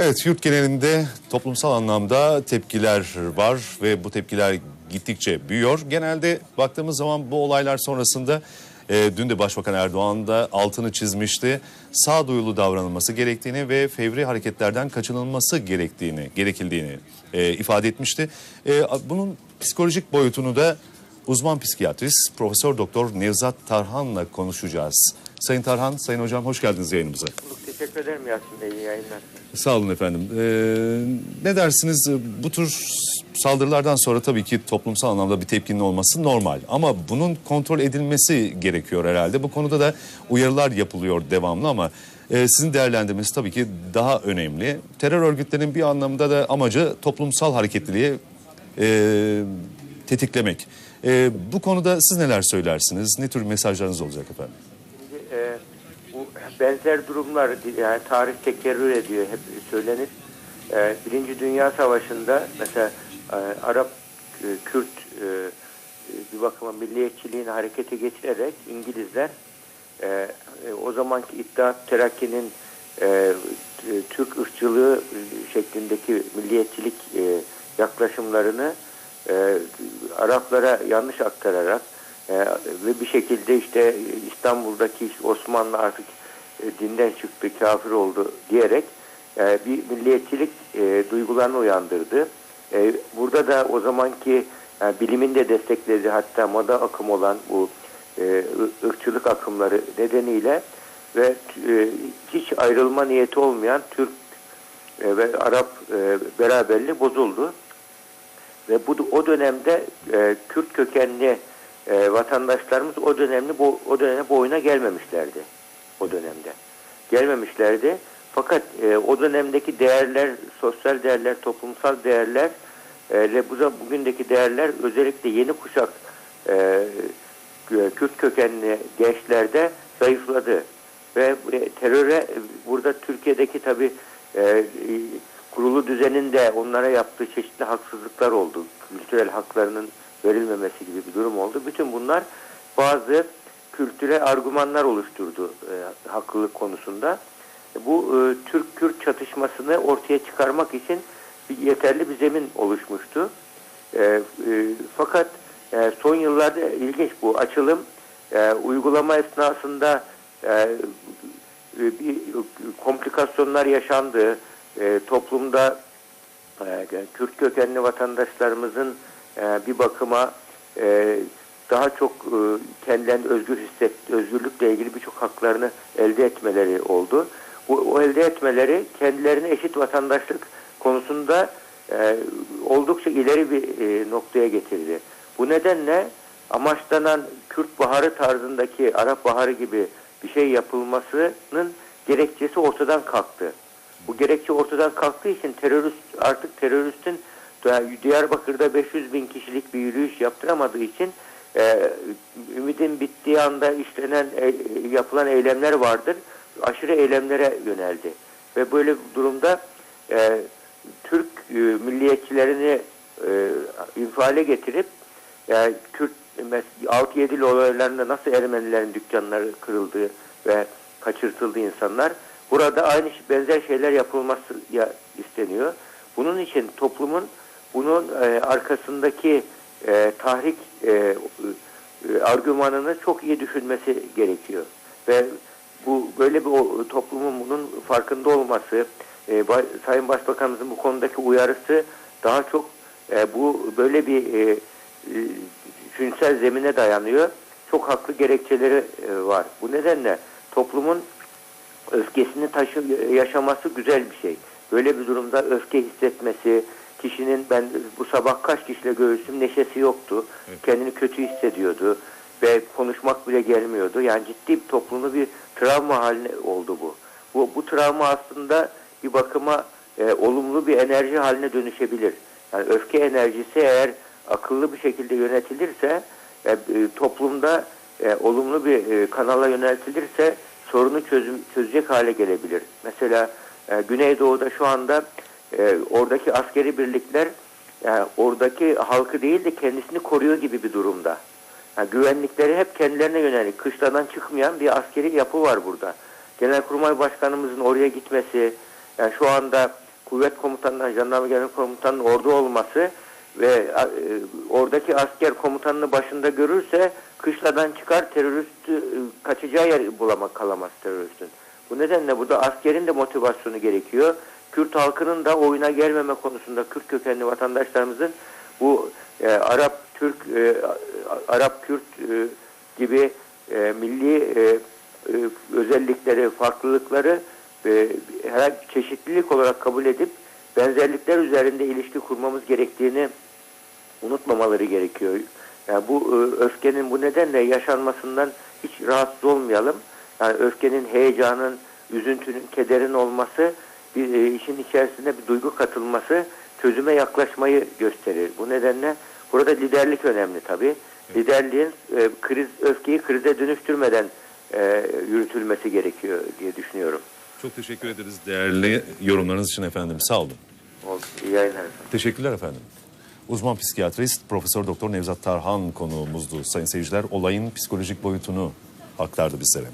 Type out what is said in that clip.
Evet, yurt genelinde toplumsal anlamda tepkiler var ve bu tepkiler gittikçe büyüyor. Genelde baktığımız zaman bu olaylar sonrasında e, dün de Başbakan Erdoğan da altını çizmişti. Sağduyulu davranılması gerektiğini ve fevri hareketlerden kaçınılması gerektiğini, gerekildiğini e, ifade etmişti. E, bunun psikolojik boyutunu da uzman psikiyatrist Profesör Doktor Nevzat Tarhan'la konuşacağız. Sayın Tarhan, Sayın Hocam hoş geldiniz yayınımıza. Teşekkür ederim Yasin Bey. İyi yayınlar. Sağ olun efendim. Ee, ne dersiniz bu tür saldırılardan sonra tabii ki toplumsal anlamda bir tepkinin olması normal. Ama bunun kontrol edilmesi gerekiyor herhalde. Bu konuda da uyarılar yapılıyor devamlı ama e, sizin değerlendirmeniz tabii ki daha önemli. Terör örgütlerinin bir anlamda da amacı toplumsal hareketliliği e, tetiklemek. E, bu konuda siz neler söylersiniz? Ne tür mesajlarınız olacak efendim? E, benzer durumlar yani tarih tekerrür ediyor hep söylenir. E, Birinci Dünya Savaşı'nda mesela e, Arap, e, Kürt e, bir bakıma milliyetçiliğini harekete geçirerek İngilizler e, e, o zamanki İttihat Terakki'nin e, e, Türk ırkçılığı e, şeklindeki milliyetçilik e, yaklaşımlarını e, Araplara yanlış aktararak e, ve bir şekilde işte İstanbul'daki Osmanlı artık e, dinden çıktı, kafir oldu diyerek e, bir milliyetçilik e, duygularını uyandırdı. E, burada da o zamanki yani bilimin de desteklediği hatta moda akım olan bu e, ırkçılık akımları nedeniyle ve e, hiç ayrılma niyeti olmayan Türk e, ve Arap e, beraberliği bozuldu. Ve bu o dönemde e, Kürt kökenli e, vatandaşlarımız o dönemde bu o döneme boyuna gelmemişlerdi. O dönemde gelmemişlerdi. Fakat e, o dönemdeki değerler, sosyal değerler, toplumsal değerler e, ve bu bugündeki değerler özellikle yeni kuşak e, Kürt kökenli gençlerde zayıfladı ve e, teröre e, burada Türkiye'deki tabi e, kurulu düzenin de onlara yaptığı çeşitli haksızlıklar oldu. Kültürel haklarının verilmemesi gibi bir durum oldu. Bütün bunlar bazı kültürel argümanlar oluşturdu e, haklılık konusunda. Bu e, Türk-Kürt çatışmasını ortaya çıkarmak için bir, yeterli bir zemin oluşmuştu. E, e, fakat e, son yıllarda ilginç bu açılım e, uygulama esnasında e, bir komplikasyonlar yaşandı. E, toplumda e, Kürt kökenli vatandaşlarımızın e, bir bakıma e, daha çok e, kendilerini özgür hisset, özgürlükle ilgili birçok haklarını elde etmeleri oldu. Bu, o elde etmeleri kendilerini eşit vatandaşlık konusunda e, oldukça ileri bir e, noktaya getirdi. Bu nedenle amaçlanan Kürt Baharı tarzındaki Arap Baharı gibi bir şey yapılmasının gerekçesi ortadan kalktı. Bu gerekçe ortadan kalktığı için terörist artık teröristin Diyarbakır'da 500 bin kişilik bir yürüyüş yaptıramadığı için e, ümidin bittiği anda işlenen e, yapılan eylemler vardır. Aşırı eylemlere yöneldi. Ve böyle bir durumda e, Türk e, milliyetçilerini e, infiale getirip yani Kürt 6-7'li olaylarında nasıl Ermenilerin dükkanları kırıldı ve kaçırtıldı insanlar. Burada aynı benzer şeyler yapılması ya, isteniyor. Bunun için toplumun bunun e, arkasındaki e, tahrik e, e, argümanını çok iyi düşünmesi gerekiyor. Ve bu böyle bir toplumun bunun farkında olması, e, ba, Sayın Başbakanımızın bu konudaki uyarısı daha çok e, bu böyle bir e, e, düşünsel zemine dayanıyor. Çok haklı gerekçeleri e, var. Bu nedenle toplumun öfkesini taşı yaşaması güzel bir şey. Böyle bir durumda öfke hissetmesi, kişinin ben bu sabah kaç kişiyle görüştüm neşesi yoktu. Evet. Kendini kötü hissediyordu ve konuşmak bile gelmiyordu. Yani ciddi bir toplumda bir travma haline oldu bu. Bu, bu travma aslında bir bakıma e, olumlu bir enerji haline dönüşebilir. Yani öfke enerjisi eğer akıllı bir şekilde yönetilirse e, e, toplumda e, olumlu bir e, kanala yöneltilirse sorunu çözüm, çözecek hale gelebilir. Mesela e, Güneydoğu'da şu anda e, oradaki askeri birlikler yani oradaki halkı değil de kendisini koruyor gibi bir durumda. Yani güvenlikleri hep kendilerine yönelik, kışladan çıkmayan bir askeri yapı var burada. Genelkurmay Başkanımızın oraya gitmesi, yani şu anda kuvvet komutanından, jandarma genel komutanının orada olması ve e, oradaki asker komutanını başında görürse kışladan çıkar terörist e, kaçacağı yer bulamak kalamaz teröristin. Bu nedenle burada askerin de motivasyonu gerekiyor. Kürt halkının da oyuna gelmeme konusunda Kürt kökenli vatandaşlarımızın bu e, Arap, Türk, e, Arap, Kürt e, gibi e, milli e, e, özellikleri, farklılıkları e, her çeşitlilik olarak kabul edip benzerlikler üzerinde ilişki kurmamız gerektiğini unutmamaları gerekiyor. Yani bu e, öfkenin bu nedenle yaşanmasından hiç rahatsız olmayalım. Yani öfkenin, heyecanın, üzüntünün, kederin olması, bir e, işin içerisinde bir duygu katılması çözüme yaklaşmayı gösterir. Bu nedenle burada liderlik önemli tabii. Liderliğin e, kriz öfkeyi krize dönüştürmeden e, yürütülmesi gerekiyor diye düşünüyorum. Çok teşekkür ederiz değerli yorumlarınız için efendim. Sağ olun. Oldu. İyi yayınlar. Teşekkürler efendim. Uzman psikiyatrist Profesör Doktor Nevzat Tarhan konuğumuzdu. Sayın seyirciler olayın psikolojik boyutunu aktardı bizlere.